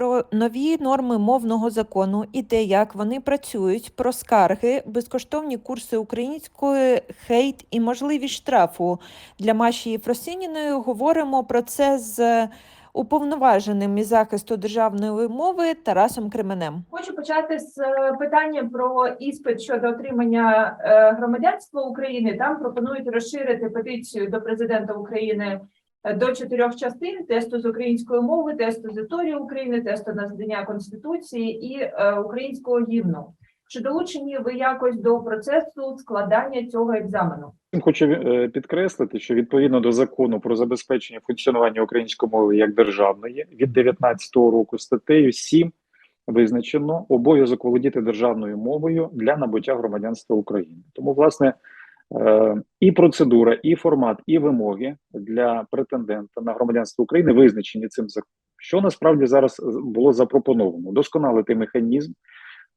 про нові норми мовного закону і те, як вони працюють, про скарги, безкоштовні курси української, хейт і можливість штрафу для Маші Єфросиніної. Говоримо про це з уповноваженим із захисту державної мови Тарасом Кременем. Хочу почати з е, питання про іспит щодо отримання е, громадянства України. Там пропонують розширити петицію до президента України до чотирьох частин: тесту з української мови, тесту з історії України, тесту на знання конституції і е, українського гімну. Чи долучені ви якось до процесу складання цього екзамену? Хочу е, підкреслити, що відповідно до закону про забезпечення функціонування української мови як державної від 19 року статтею 7 визначено обов'язок володіти державною мовою для набуття громадянства України. Тому, власне, е, і процедура, і формат, і вимоги для претендента на громадянство України визначені цим законом. Що насправді зараз було запропоновано? Досконалити механізм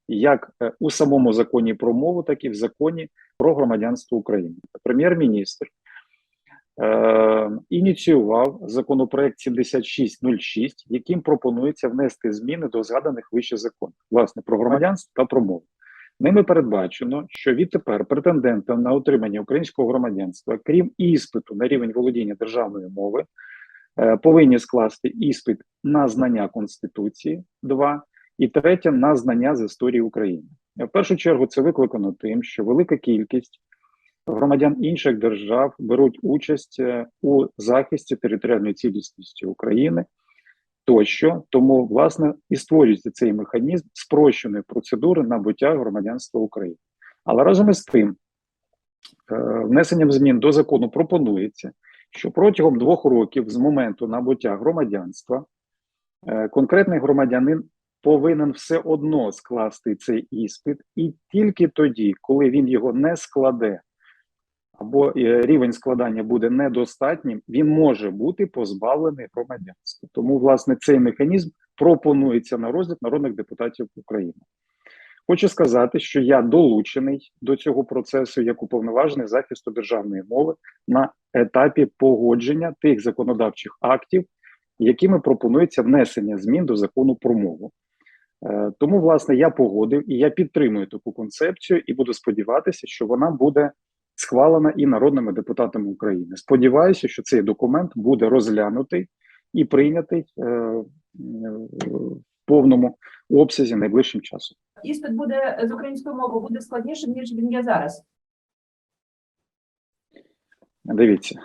як е, у самому законі про мову, так і в законі про громадянство України. Прем'єр-міністр е, ініціював законопроект 7606, яким пропонується внести зміни до згаданих вище законів, власне, про громадянство та про мову. Ними передбачено, що відтепер претендентам на отримання українського громадянства, крім іспиту на рівень володіння державної мови, е, повинні скласти іспит на знання Конституції 2 і третє на знання з історії України. В першу чергу це викликано тим, що велика кількість громадян інших держав беруть участь е, у захисті територіальної цілісності України тощо. Тому, власне, і створюється цей механізм спрощеної процедури набуття громадянства України. Але разом із тим, е, внесенням змін до закону пропонується, що протягом двох років з моменту набуття громадянства е, конкретний громадянин повинен все одно скласти цей іспит, і тільки тоді, коли він його не складе, або е, рівень складання буде недостатнім, він може бути позбавлений громадянства. Тому, власне, цей механізм пропонується на розгляд народних депутатів України. Хочу сказати, що я долучений до цього процесу як уповноважений захисту державної мови на етапі погодження тих законодавчих актів, якими пропонується внесення змін до закону про мову. Е, Тому, власне, я погодив і я підтримую таку концепцію і буду сподіватися, що вона буде схвалена і народними депутатами України. Сподіваюся, що цей документ буде розглянутий і прийнятий е, е, в повному обсязі найближчим часом. Іспит буде з української мови буде складнішим ніж він є зараз. Дивіться,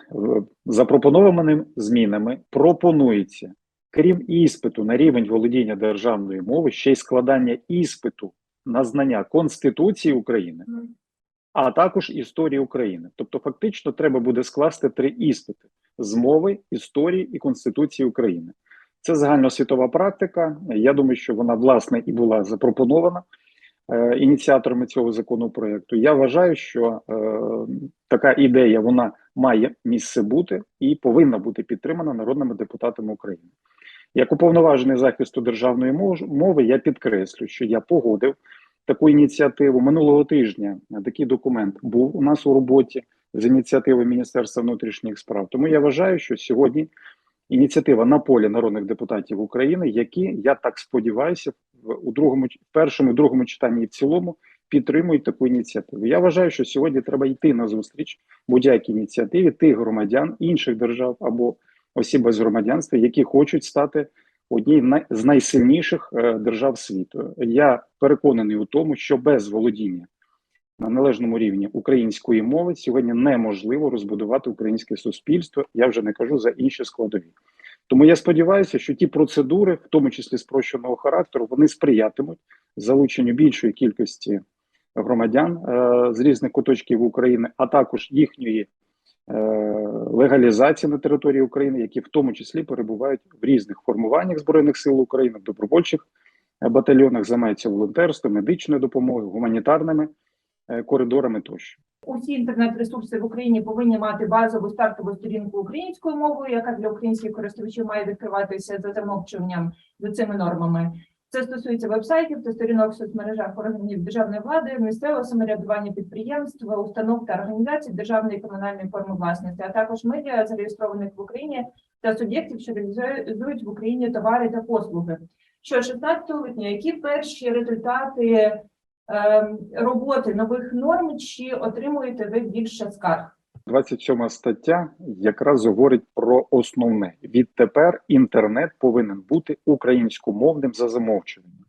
запропонованими змінами пропонується, крім іспиту на рівень володіння державної мови, ще й складання іспиту на знання Конституції України, а також історії України. Тобто, фактично, треба буде скласти три іспити з мови, історії і Конституції України. Це загальноосвітова практика. Я думаю, що вона власне і була запропонована е, ініціаторами цього законопроекту. Я вважаю, що е, така ідея вона має місце бути і повинна бути підтримана народними депутатами України. Як уповноважений захисту державної мови, я підкреслю, що я погодив таку ініціативу минулого тижня. Такий документ був у нас у роботі з ініціативи Міністерства внутрішніх справ. Тому я вважаю, що сьогодні ініціатива на полі народних депутатів України, які я так сподіваюся, у другому першому, другому читанні і в цілому підтримують таку ініціативу. Я вважаю, що сьогодні треба йти на зустріч будь-якій ініціативі тих громадян інших держав або осіб без громадянства, які хочуть стати однією най- з найсильніших е, держав світу. Я переконаний у тому, що без володіння на належному рівні української мови сьогодні неможливо розбудувати українське суспільство. Я вже не кажу за інші складові. Тому я сподіваюся, що ті процедури, в тому числі спрощеного характеру, вони сприятимуть залученню більшої кількості громадян е, з різних куточків України, а також їхньої легалізації на території України, які в тому числі перебувають в різних формуваннях збройних сил України, в добровольчих е, батальйонах, займаються волонтерством, медичною допомогою, гуманітарними е, коридорами тощо. Усі інтернет-ресурси в Україні повинні мати базову стартову сторінку українською мовою, яка для українських користувачів має відкриватися за замовчуванням за цими нормами. Це стосується вебсайтів та сторінок в соцмережах органів державної влади, місцевого самоврядування підприємств, установ та організацій державної комунальної форми власності, а також медіа, зареєстрованих в Україні та суб'єктів, що реалізують в Україні товари та послуги. що 16 липня, які перші результати ем, роботи нових норм, чи отримуєте ви більше скарг? 27 стаття якраз говорить про основне. Відтепер інтернет повинен бути українськомовним за замовчуванням.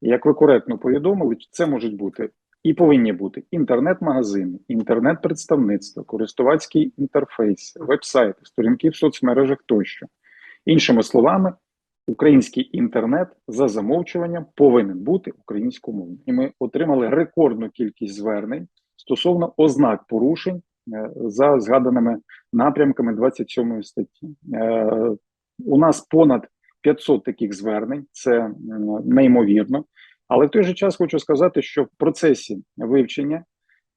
Як ви коректно повідомили, це можуть бути і повинні бути інтернет-магазини, інтернет-представництва, користувацький інтерфейс, веб-сайти, сторінки в соцмережах тощо. Іншими словами, український інтернет за замовчуванням повинен бути українськомовним. І ми отримали рекордну кількість звернень стосовно ознак порушень за згаданими напрямками 27 статті. Е, У нас понад 500 таких звернень, це неймовірно. Але в той же час хочу сказати, що в процесі вивчення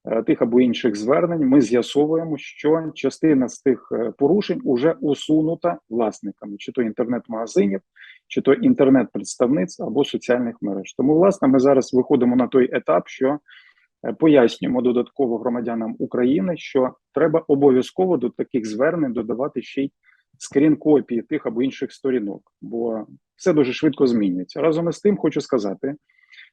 е, тих або інших звернень ми з'ясовуємо, що частина з тих е, порушень уже усунута власниками, чи то інтернет-магазинів, чи то інтернет-представництв або соціальних мереж. Тому, власне, ми зараз виходимо на той етап, що е, пояснюємо додатково громадянам України, що треба обов'язково до таких звернень додавати ще й скрін-копії тих або інших сторінок, бо все дуже швидко змінюється. Разом із тим, хочу сказати,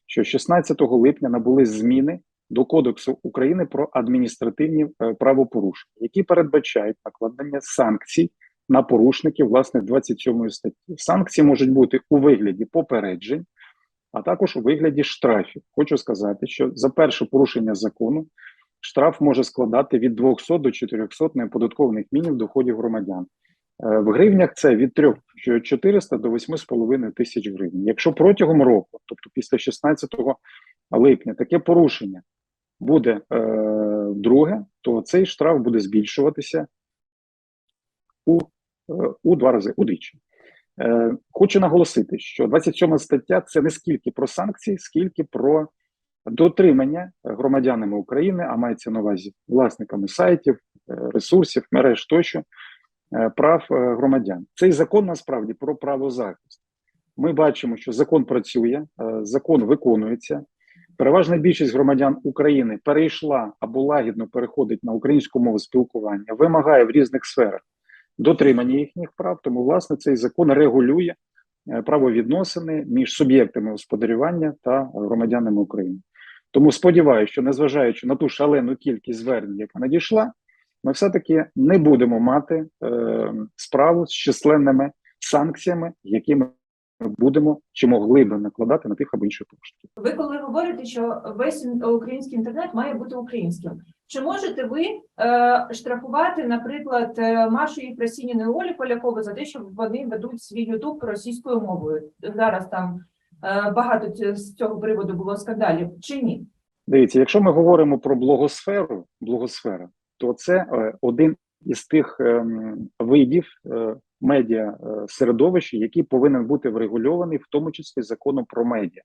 що 16 липня набули зміни до Кодексу України про адміністративні е, правопорушення, які передбачають накладення санкцій на порушників власне 27 статті. Санкції можуть бути у вигляді попереджень, а також у вигляді штрафів. Хочу сказати, що за перше порушення закону штраф може складати від 200 до 400 неоподаткованих мінімум доходів громадян. Е, В гривнях це від 3400 до 8,5 тисяч гривень. Якщо протягом року, тобто після 16 липня, таке порушення буде е, друге, то цей штраф буде збільшуватися у, е, у два рази удвічі. Е, хочу наголосити, що 27 стаття це не скільки про санкції, скільки про дотримання громадянами України, а мається на увазі власниками сайтів, е, ресурсів, мереж тощо е, прав громадян. Цей закон насправді про правозахист. Ми бачимо, що закон працює, закон виконується. Переважна більшість громадян України перейшла або лагідно переходить на українську мову спілкування, вимагає в різних сферах дотримання їхніх прав. Тому, власне, цей закон регулює е, правовідносини між суб'єктами господарювання та громадянами України. Тому сподіваюся, що незважаючи на ту шалену кількість звернень, яка надійшла, ми все-таки не будемо мати е, справу з численними санкціями, які ми будемо чи могли би накладати на тих або інших порушників. Ви коли говорите, що весь український інтернет має бути українським, чи можете ви е, штрафувати, наприклад, е, Машу Єфросініну і Олі Полякову за те, що вони ведуть свій Ютуб російською мовою? Зараз там е, багато з цього приводу було скандалів, чи ні? Дивіться, якщо ми говоримо про блогосферу, блогосфера, то це е, один із тих ем, видів е, медіа е, середовища, який повинен бути врегульований, в тому числі законом про медіа.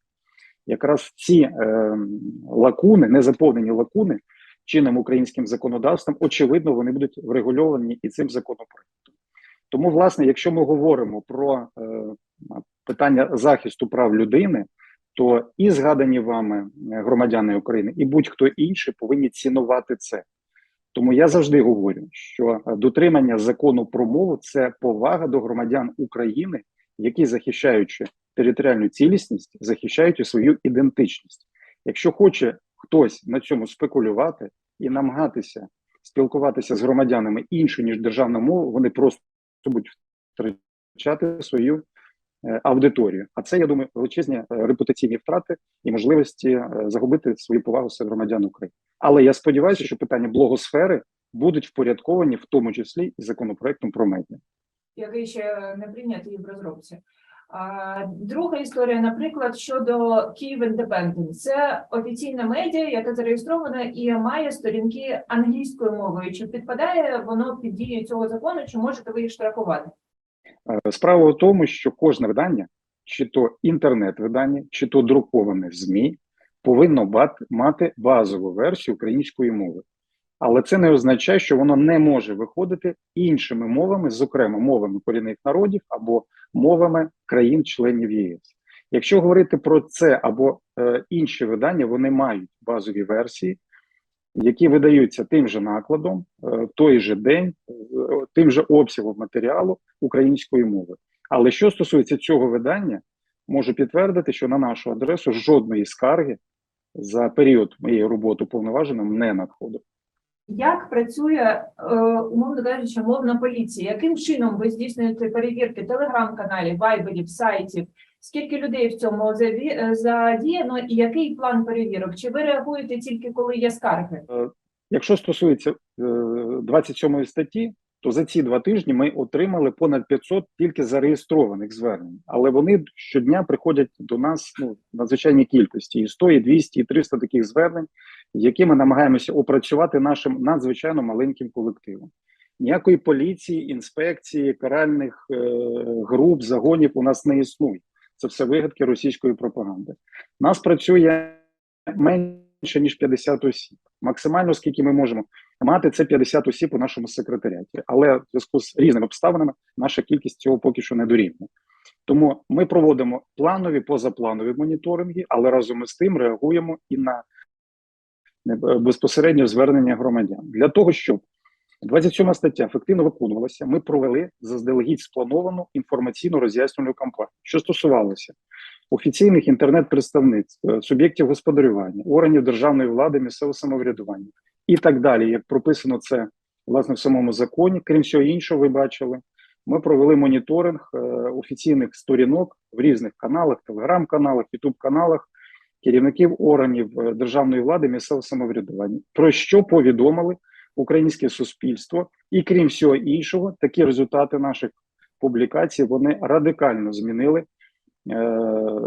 Якраз ці ем, лакуни, незаповнені лакуни чинним українським законодавством, очевидно, вони будуть врегульовані і цим законопроектом. Тому, власне, якщо ми говоримо про е, питання захисту прав людини, то і згадані вами е, громадяни України, і будь-хто інший повинні цінувати це. Тому я завжди говорю, що е, дотримання закону про мову це повага до громадян України, які захищаючи територіальну цілісність, захищають і свою ідентичність. Якщо хоче хтось на цьому спекулювати і намагатися спілкуватися з громадянами іншою ніж державна мова, вони просто будуть втрачати свою е, аудиторію. А це я думаю величезні е, репутаційні втрати і можливості е, загубити свою повагу серед громадян України. Але я сподіваюся, що питання блогосфери будуть впорядковані, в тому числі і законопроектом про медіа. який ще не прийнятий в розробці. Друга історія, наприклад, щодо Київ Independent. Це офіційна медіа, яка зареєстрована і має сторінки англійською мовою. Чи підпадає воно під дію цього закону, чи можете ви їх штрафувати? Е, Справа в тому, що кожне видання, чи то інтернет-видання, чи то друковане ЗМІ, повинно мати базову версію української мови. Але це не означає, що воно не може виходити іншими мовами, зокрема мовами корінних народів або мовами країн-членів єС. Якщо говорити про це або е, інші видання, вони мають базові версії, які видаються тим же накладом, е, той же день, е, тим же обсягом матеріалу української мови. Але що стосується цього видання, можу підтвердити, що на нашу адресу жодної скарги за період моєї роботи уповноваженим не надходить. Як працює, е, умовно кажучи, мовна поліція? Яким чином ви здійснюєте перевірки телеграм-каналів, вайберів, сайтів? Скільки людей в цьому е, задіяно, і який план перевірок? Чи ви реагуєте тільки коли є скарги? Якщо стосується е, 27 статті, то за ці два тижні ми отримали понад 500 тільки зареєстрованих звернень, але вони щодня приходять до нас ну, в надзвичайній кількості і 100, і 200, і 300 таких звернень, які ми намагаємося опрацювати нашим надзвичайно маленьким колективом. Ніякої поліції, інспекції, каральних е, груп, загонів у нас не існує. Це все вигадки російської пропаганди. Нас працює менше ніж 50 осіб. Максимально скільки ми можемо мати, це 50 осіб у нашому секретаріаті. Але в зв'язку з різними обставинами наша кількість цього поки що не дорівнює. Тому ми проводимо планові, позапланові моніторинги, але разом із тим реагуємо і на е, безпосередньо звернення громадян для того, щоб 27 стаття ефективно виконувалася. Ми провели заздалегідь сплановану інформаційно роз'яснювальну кампанію, що стосувалося офіційних інтернет-представництв, е, суб'єктів господарювання, органів державної влади, місцевого самоврядування і так далі. Як прописано це власне в самому законі, крім всього іншого, ви бачили. Ми провели моніторинг е, офіційних сторінок в різних каналах, телеграм-каналах, ютуб-каналах, керівників органів е, державної влади, місцевого самоврядування, про що повідомили українське суспільство, і крім всього іншого, такі результати наших публікацій вони радикально змінили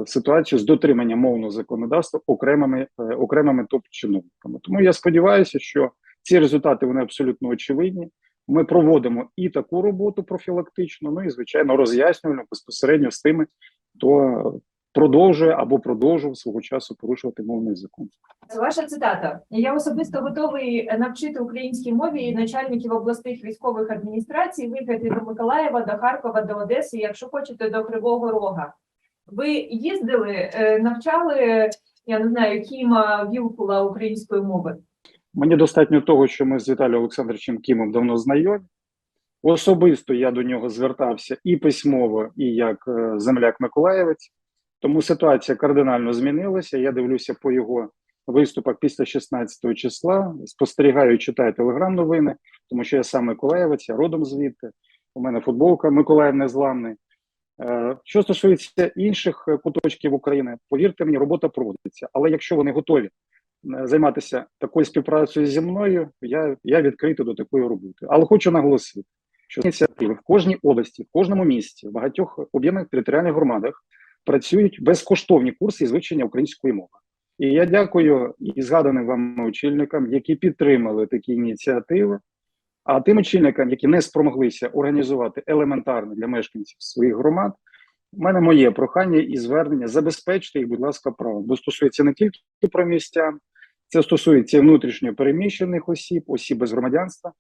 ситуацію з дотриманням мовного законодавства окремими е, окремими топ-чиновниками. Тому я сподіваюся, що ці результати вони абсолютно очевидні. Ми проводимо і таку роботу профілактичну, ну і звичайно роз'яснювальну безпосередньо з тими, хто продовжує або продовжував свого часу порушувати мовний закон. Ваша цитата: я особисто готовий навчити українській мові начальників обласних військових адміністрацій виїхати до Миколаєва, до Харкова, до Одеси, якщо хочете, до Кривого Рога. Ви їздили, е, навчали, я не знаю, Кіма Вілкула української мови. Мені достатньо того, що ми з Віталієм Олександровичем Кімом давно знайомі. Особисто я до нього звертався і письмово, і як е, земляк Миколаєвець. Тому ситуація кардинально змінилася. Я дивлюся по його виступах після 16 числа. Спостерігаю, читаю телеграм-новини, тому що я сам Миколаєвець, я родом звідти. У мене футболка Миколаїв Незламний. Е, Що стосується інших е, куточків України, повірте мені, робота проводиться. Але якщо вони готові е, займатися такою співпрацею зі мною, я, я відкритий до такої роботи. Але хочу наголосити, що ініціативи в кожній області, в кожному місті, в багатьох об'єднаних територіальних громадах працюють безкоштовні курси із вивчення української мови. І я дякую і згаданим вам очільникам, які підтримали такі ініціативи. А тим очільникам, які не спромоглися організувати елементарно для мешканців своїх громад, у мене моє прохання і звернення забезпечте їх, будь ласка, правом. Бо стосується не тільки про містян, це стосується внутрішньо переміщених осіб, осіб без громадянства,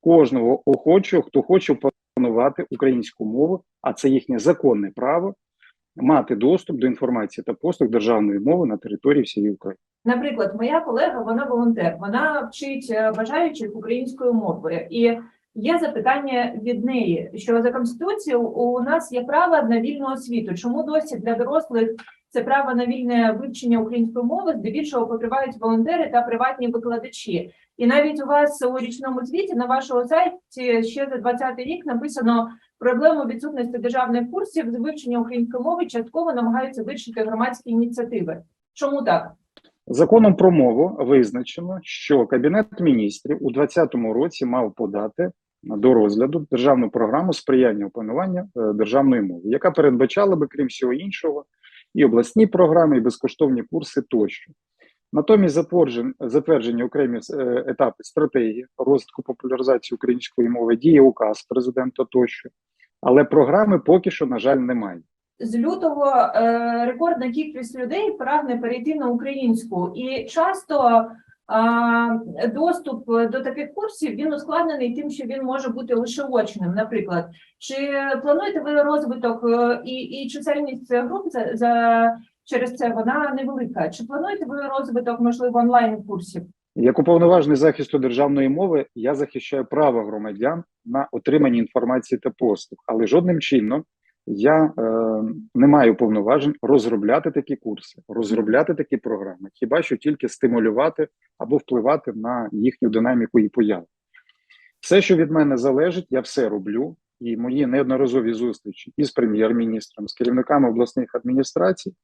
кожного охочого, хто хоче опанувати українську мову, а це їхнє законне право мати доступ до інформації та послуг державної мови на території всієї України. Наприклад, моя колега, вона волонтер, вона вчить е, бажаючих українською мовою. І є запитання від неї, що за конституцією у нас є право на вільну освіту. Чому досі для дорослих це право на вільне вивчення української мови здебільшого покривають волонтери та приватні викладачі? І навіть у вас у річному звіті на вашому сайті ще за 20 рік написано проблему відсутності державних курсів з вивчення української мови частково намагаються вирішити громадські ініціативи. Чому так? Законом про мову визначено, що Кабінет міністрів у 2020 році мав подати до розгляду державну програму сприяння опанування е, державної мови, яка передбачала би, крім всього іншого, і обласні програми, і безкоштовні курси тощо. Натомість затверджені, окремі е, етапи стратегії розвитку популяризації української мови, діє указ президента тощо, але програми поки що, на жаль, немає. З лютого е, рекордна кількість людей прагне перейти на українську, і часто е, доступ до таких курсів він ускладнений тим, що він може бути лише очним. Наприклад, чи плануєте ви розвиток і, і чисельність груп за, за через це вона невелика? Чи плануєте ви розвиток можливо онлайн курсів? Як уповноважений захисту державної мови, я захищаю право громадян на отримання інформації та послуг, але жодним чином Я е, не маю повноважень розробляти такі курси, розробляти такі програми, хіба що тільки стимулювати або впливати на їхню динаміку і появу. Все, що від мене залежить, я все роблю. І мої неодноразові зустрічі із прем'єр-міністром, з керівниками обласних адміністрацій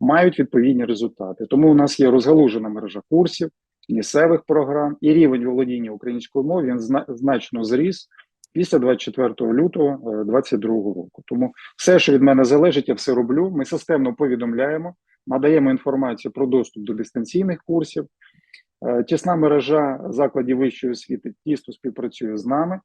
мають відповідні результати. Тому у нас є розгалужена мережа курсів, місцевих програм і рівень володіння українською мовою він зна- значно зріс після 24 лютого 2022 року. Тому все, що від мене залежить, я все роблю. Ми системно повідомляємо, надаємо інформацію про доступ до дистанційних курсів. Е, Тісна мережа закладів вищої освіти тісно співпрацює з нами.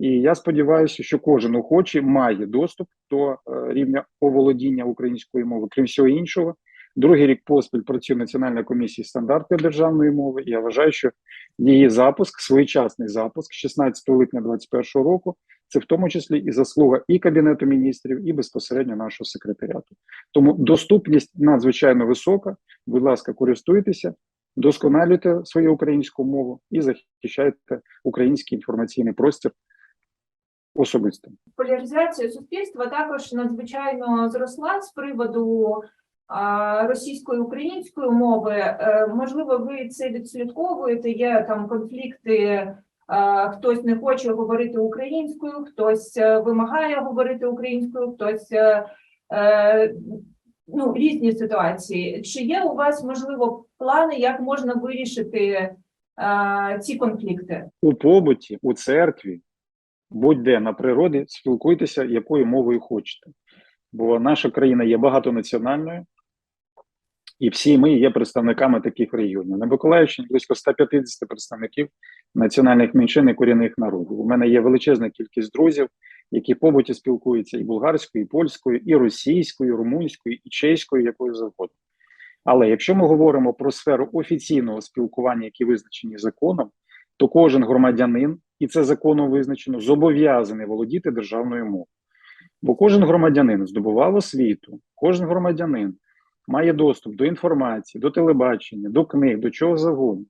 І я сподіваюся, що кожен охочий має доступ до е, рівня оволодіння української мови, крім всього іншого. Другий рік поспіль працює Національна комісія стандартів державної мови. І я вважаю, що її запуск, своєчасний запуск 16 липня 2021 року, це в тому числі і заслуга і Кабінету міністрів, і безпосередньо нашого секретаріату. Тому доступність надзвичайно висока. Будь ласка, користуйтеся, досконалюйте свою українську мову і захищайте український інформаційний простір особисто. Поляризація суспільства також надзвичайно зросла з приводу російської української мови. Е, Можливо, ви це відслідковуєте. Є там конфлікти. Хтось не хоче говорити українською, хтось е, вимагає говорити українською, хтось е, ну різні ситуації. Чи є у вас можливо плани, як можна вирішити ці конфлікти? у побуті, у церкві, будь-де на природі, спілкуйтеся, якою мовою хочете. Бо наша країна є багатонаціональною, і всі ми є представниками таких регіонів. На Миколаївщині близько 150 представників національних меншин і корінних народів. У мене є величезна кількість друзів, які побуті спілкуються і болгарською, і польською, і російською, і румунською, і чеською, якою завгодно. Але якщо ми говоримо про сферу офіційного спілкування, які визначені законом, то кожен громадянин, і це законом визначено, зобов'язаний володіти державною мовою. Бо кожен громадянин здобував освіту, кожен громадянин має доступ до інформації, до телебачення, до книг, до чого завгодно.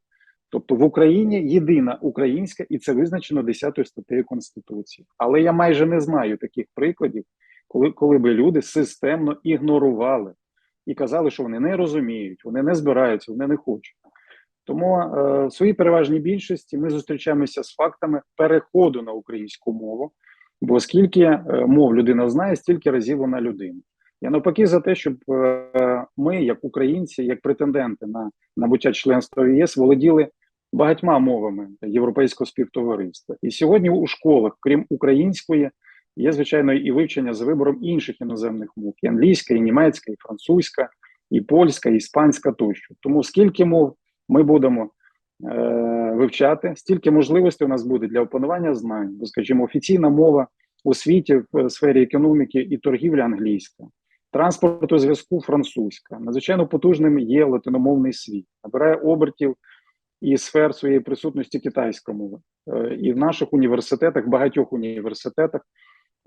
Тобто в Україні єдина українська, і це визначено 10 статтею Конституції. Але я майже не знаю таких прикладів, коли, коли би люди системно ігнорували і казали, що вони не розуміють, вони не збираються, вони не хочуть. Тому е, в своїй переважній більшості ми зустрічаємося з фактами переходу на українську мову, бо скільки е, мов людина знає, стільки разів вона людина. Я навпаки за те, щоб е, ми, як українці, як претенденти на набуття членства в ЄС, володіли багатьма мовами європейського співтовариства. І сьогодні у школах, крім української, є звичайно і вивчення за вибором інших іноземних мов: і англійська, і німецька, і французька, і польська, і іспанська тощо. Тому скільки мов ми будемо е, вивчати, стільки можливостей у нас буде для опанування знань, бо, скажімо, офіційна мова у світі в сфері економіки і торгівлі англійська, транспорту зв'язку французька. Надзвичайно потужним є латиномовний світ, набирає обертів і сфер своєї присутності китайська мова. Е, і в наших університетах, багатьох університетах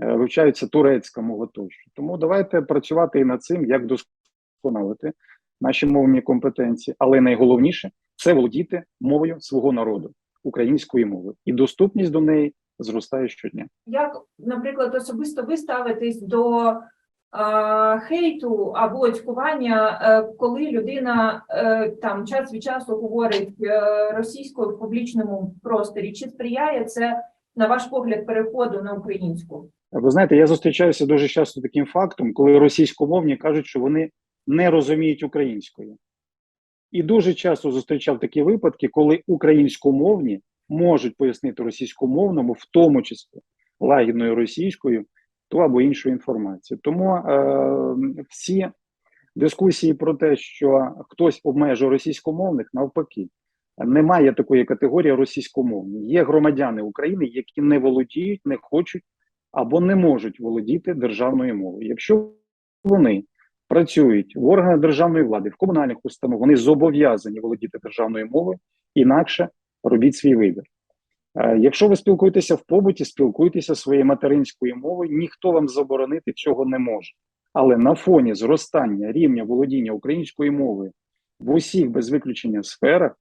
е, вивчається турецька мова тощо. Тому давайте працювати і над цим, як досконалити наші мовні компетенції, але найголовніше це володіти мовою свого народу, українською мовою, і доступність до неї зростає щодня. Як, наприклад, особисто ви ставитесь до е, хейту або оцькування, е, коли людина е, там час від часу говорить е, російською в публічному просторі? Чи сприяє це, на ваш погляд, переходу на українську? Ви знаєте, я зустрічаюся дуже часто таким фактом, коли російськомовні кажуть, що вони не розуміють українською. І дуже часто зустрічав такі випадки, коли українськомовні можуть пояснити російськомовному, в тому числі лагідною російською, ту або іншу інформацію. Тому е, всі дискусії про те, що хтось обмежує російськомовних, навпаки, немає такої категорії російськомовні. Є громадяни України, які не володіють, не хочуть або не можуть володіти державною мовою. Якщо вони працюють в органах державної влади, в комунальних установах, вони зобов'язані володіти державною мовою, інакше робіть свій вибір. Е, Якщо ви спілкуєтеся в побуті, спілкуйтеся своєю материнською мовою, ніхто вам заборонити цього не може. Але на фоні зростання рівня володіння українською мовою в усіх без виключення сферах,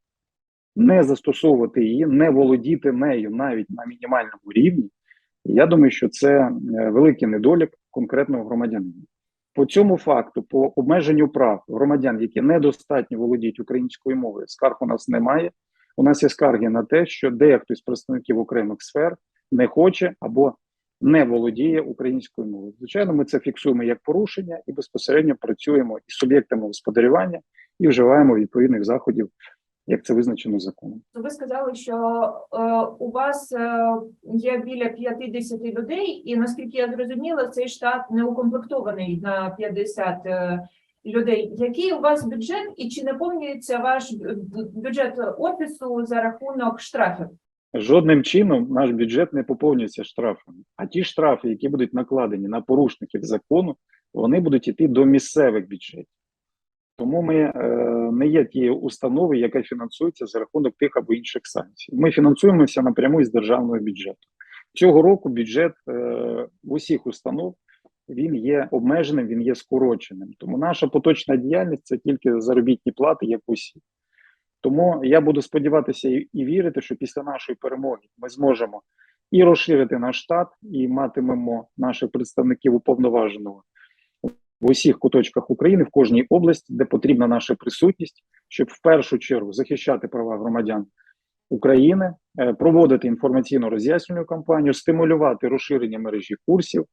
не застосовувати її, не володіти нею навіть на мінімальному рівні, я думаю, що це е, великий недолік конкретного громадянина. По цьому факту, по обмеженню прав громадян, які недостатньо володіють українською мовою, скарг у нас немає. У нас є скарги на те, що дехто з представників окремих сфер не хоче або не володіє українською мовою. Звичайно, ми це фіксуємо як порушення і безпосередньо працюємо із суб'єктами господарювання і вживаємо відповідних заходів, як це визначено законом. Ви сказали, що е, у вас е, є біля 50 людей, і наскільки я зрозуміла, цей штат не укомплектований на 50 е, людей. Який у вас бюджет, і чи наповнюється ваш бюджет офісу за рахунок штрафів? Жодним чином наш бюджет не поповнюється штрафами. А ті штрафи, які будуть накладені на порушників закону, вони будуть йти до місцевих бюджетів. Тому ми е, не є тією установою, яка фінансується за рахунок тих або інших санкцій. Ми фінансуємося напряму із державного бюджету. Цього року бюджет е, усіх установ він є обмеженим, він є скороченим. Тому наша поточна діяльність це тільки заробітні плати, як усі. Тому я буду сподіватися і, і вірити, що після нашої перемоги ми зможемо і розширити наш штат, і матимемо наших представників уповноваженого в усіх куточках України, в кожній області, де потрібна наша присутність, щоб в першу чергу захищати права громадян України, е, проводити інформаційно роз'яснювальну кампанію, стимулювати розширення мережі курсів,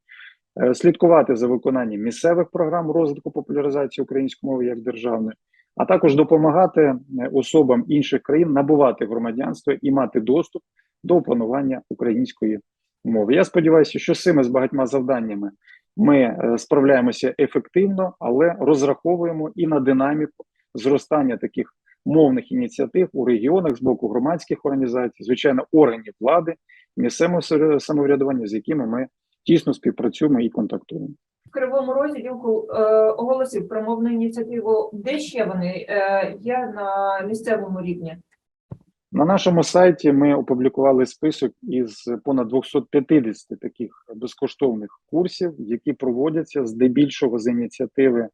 е, слідкувати за виконанням місцевих програм розвитку популяризації української мови як державної, а також допомагати е, особам інших країн набувати громадянство і мати доступ до опанування української мови. Я сподіваюся, що з цими з багатьма завданнями ми е, справляємося ефективно, але розраховуємо і на динаміку зростання таких мовних ініціатив у регіонах з боку громадських організацій, звичайно, органів влади, місцевого самоврядування, з якими ми тісно співпрацюємо і контактуємо. В Кривому Розі Вілку е, оголосив про мовну ініціативу. Де ще вони е, є на місцевому рівні? На нашому сайті ми опублікували список із понад 250 таких безкоштовних курсів, які проводяться здебільшого з ініціативи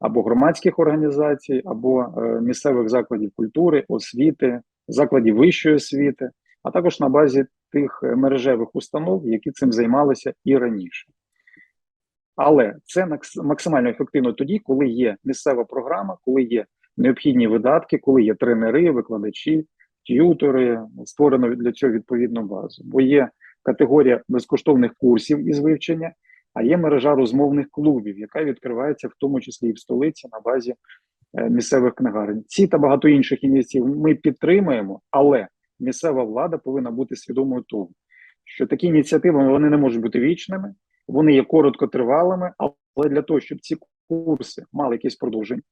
або громадських організацій, або е, місцевих закладів культури, освіти, закладів вищої освіти, а також на базі тих е, мережевих установ, які цим займалися і раніше. Але це максимально ефективно тоді, коли є місцева програма, коли є необхідні видатки, коли є тренери, викладачі, т'ютори, створено для цього відповідну базу. Бо є категорія безкоштовних курсів із вивчення, а є мережа розмовних клубів, яка відкривається в тому числі і в столиці на базі е, місцевих книгарень. Ці та багато інших ініціатив ми підтримуємо, але місцева влада повинна бути свідомою того, що такі ініціативи вони не можуть бути вічними, вони є короткотривалими, але для того, щоб ці курси мали якесь продовження,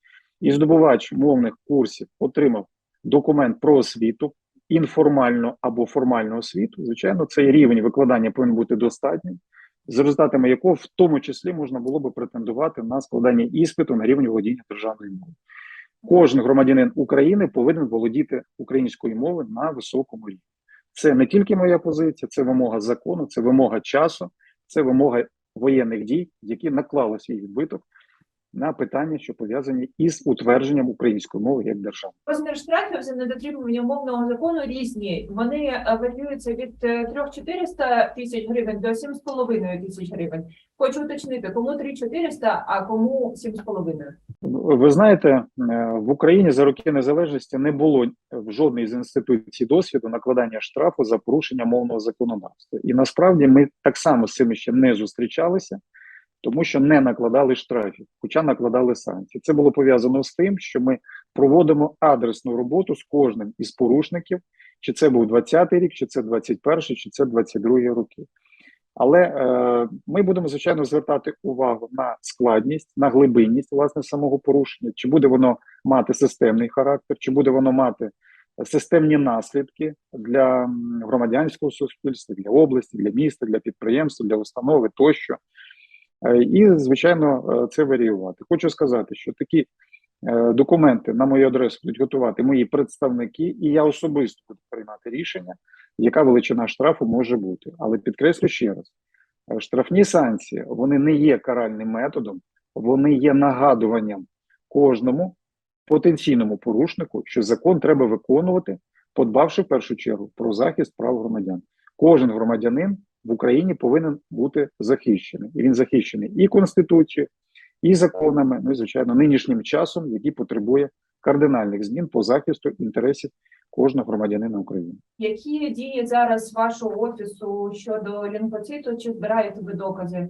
і здобувач мовних курсів отримав документ про освіту, інформальну або формальну освіту, звичайно, цей рівень викладання повинен бути достатній, з результатами якого в тому числі можна було би претендувати на складання іспиту на рівні володіння державною мовою. Кожен громадянин України повинен володіти українською мовою на високому рівні. Це не тільки моя позиція, це вимога закону, це вимога часу, це вимога воєнних дій, які наклали свій відбиток на питання, що пов'язані із утвердженням української мови як держави. Розмір штрафів за недотримання умовного закону різні. Вони е, варіюються від е, 3-400 тисяч гривень до 7,5 тисяч гривень. Хочу уточнити, кому 3-400, а кому 7,5. Ви знаєте, е, в Україні за роки незалежності не було в жодній з інституцій досвіду накладання штрафу за порушення мовного законодавства. І насправді ми так само з цим ще не зустрічалися, тому що не накладали штрафів, хоча накладали санкції. Це було пов'язано з тим, що ми проводимо адресну роботу з кожним із порушників, чи це був 20-й рік, чи це 21-й, чи це 22-й роки. Але е, ми будемо звичайно звертати увагу на складність, на глибинність власне самого порушення, чи буде воно мати системний характер, чи буде воно мати системні наслідки для громадянського суспільства, для області, для міста, для підприємства, для установи тощо. Е, І, звичайно, е, це варіювати. Хочу сказати, що такі е, документи на мою адресу будуть готувати мої представники, і я особисто буду приймати рішення, яка величина штрафу може бути. Але підкреслю ще раз: штрафні санкції вони не є каральним методом, вони є нагадуванням кожному потенційному порушнику, що закон треба виконувати, подбавши в першу чергу про захист прав громадян. Кожен громадянин в Україні повинен бути захищений. І він захищений і Конституцією, і законами, ну і звичайно, нинішнім часом, який потребує кардинальних змін по захисту інтересів кожного громадянина України. Які дії зараз вашого офісу щодо лінкоциту? Чи збираєте ви докази?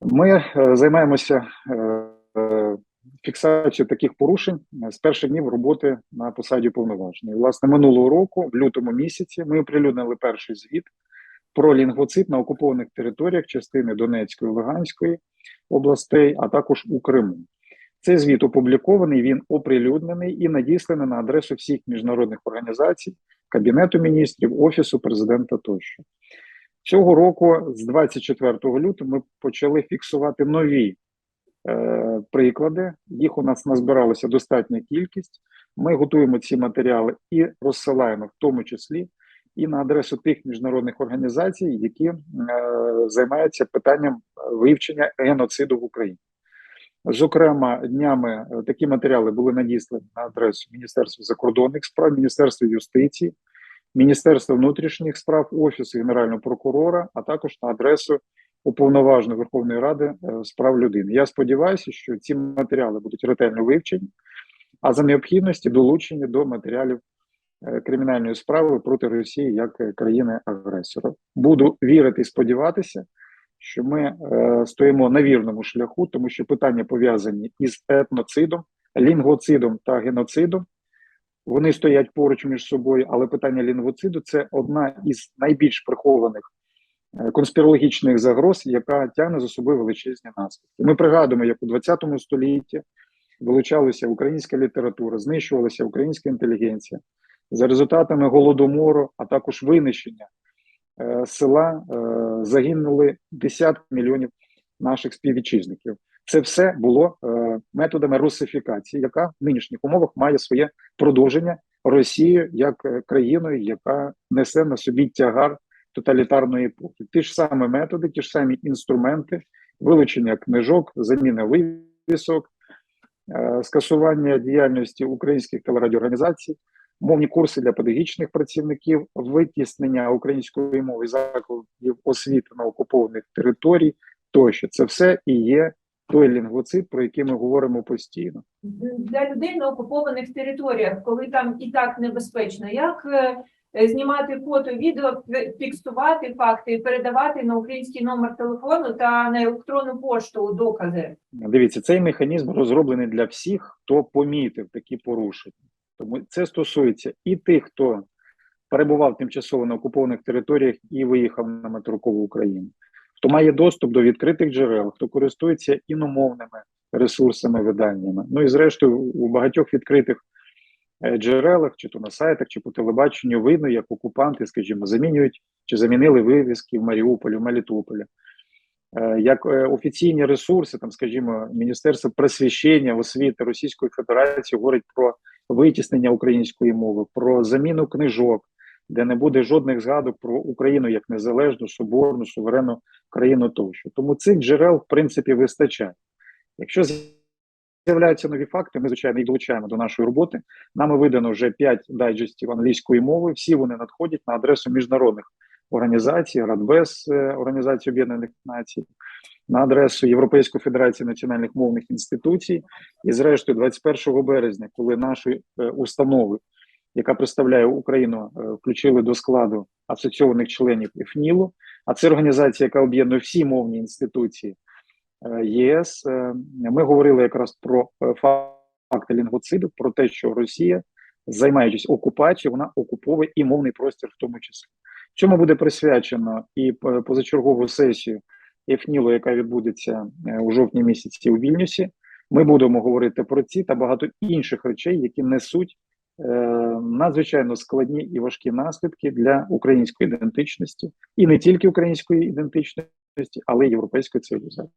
Ми е, займаємося е, фіксацією таких порушень з перших днів роботи на посаді повноваженої. Власне, минулого року, в лютому місяці, ми оприлюднили перший звіт про лінгвоцид на окупованих територіях частини Донецької Луганської областей, а також у Криму. Цей звіт опублікований, він оприлюднений і надісланий на адресу всіх міжнародних організацій, Кабінету міністрів, Офісу президента тощо. Цього року, з 24 лютого, ми почали фіксувати нові е, приклади. Їх у нас назбиралася достатня кількість. Ми готуємо ці матеріали і розсилаємо, в тому числі і на адресу тих міжнародних організацій, які е, займаються питанням вивчення геноциду в Україні. Зокрема, днями е, такі матеріали були надіслані на адресу Міністерства закордонних справ, Міністерства юстиції, Міністерства внутрішніх справ, Офісу Генерального прокурора, а також на адресу уповноваженої Верховної Ради е, з прав людини. Я сподіваюся, що ці матеріали будуть ретельно вивчені, а за необхідності долучені до матеріалів кримінальної справи проти Росії як е, країни-агресора. Буду вірити і сподіватися, що ми е, стоїмо на вірному шляху, тому що питання пов'язані із етноцидом, лінгвоцидом та геноцидом. Вони стоять поруч між собою, але питання лінгвоциду це одна із найбільш прихованих е, конспірологічних загроз, яка тягне за собою величезні наслідки. Ми пригадуємо, як у 20 столітті вилучалася українська література, знищувалася українська інтелігенція за результатами голодомору, а також винищення е, села е, загинули десятки мільйонів наших співвітчизників. Це все було е, методами русифікації, яка в нинішніх умовах має своє продовження Росією як країною, яка несе на собі тягар тоталітарної епохи. Ті ж самі методи, ті ж самі інструменти, вилучення книжок, заміна вивісок, скасування діяльності українських телерадіоорганізацій, мовні курси для педагогічних працівників, витіснення української мови закладів освіти на окупованих територій тощо. Це все і є той лінгвоцид, про який ми говоримо постійно. Для людей на окупованих територіях, коли там і так небезпечно, як е, знімати фото, відео, фіксувати факти і передавати на український номер телефону та на електронну пошту докази? Дивіться, цей механізм розроблений для всіх, хто помітив такі порушення. Тому це стосується і тих, хто перебував тимчасово на окупованих територіях і виїхав на материкову Україну, хто має доступ до відкритих джерел, хто користується іномовними ресурсами, виданнями. Ну і зрештою, у багатьох відкритих е, джерелах, чи то на сайтах, чи по телебаченню, видно, як окупанти, скажімо, замінюють чи замінили вивіски в Маріуполі, в Мелітополі. Е, Як е, офіційні ресурси, там, скажімо, Міністерство просвіщення освіти Російської Федерації говорить про витіснення української мови, про заміну книжок, де не буде жодних згадок про Україну як незалежну, соборну, суверенну країну тощо. Тому цих джерел, в принципі, вистачає. Якщо з'являються нові факти, ми звичайно їх долучаємо до нашої роботи. Нами видано вже 5 дайджестів англійської мови. Всі вони надходять на адресу міжнародних організацій, Радбез е, Організації Об'єднаних Націй, на адресу Європейської Федерації національних мовних інституцій. І, зрештою, 21 березня, коли наші е, установи, яка представляє Україну, е, включили до складу асоційованих членів ФНІЛу, а це організація, яка об'єднує всі мовні інституції е, ЄС. Ми говорили якраз про факти лінгвоциду, про те, що Росія, займаючись окупацією, вона окуповує і мовний простір, в тому числі. Цьому буде присвячено і позачергову сесію ЕФНІЛу, яка відбудеться е, у жовтні місяці у Вільнюсі. Ми будемо говорити про ці та багато інших речей, які несуть е, надзвичайно складні і важкі наслідки для української ідентичності, і не тільки української ідентичності, але й європейської цивілізації.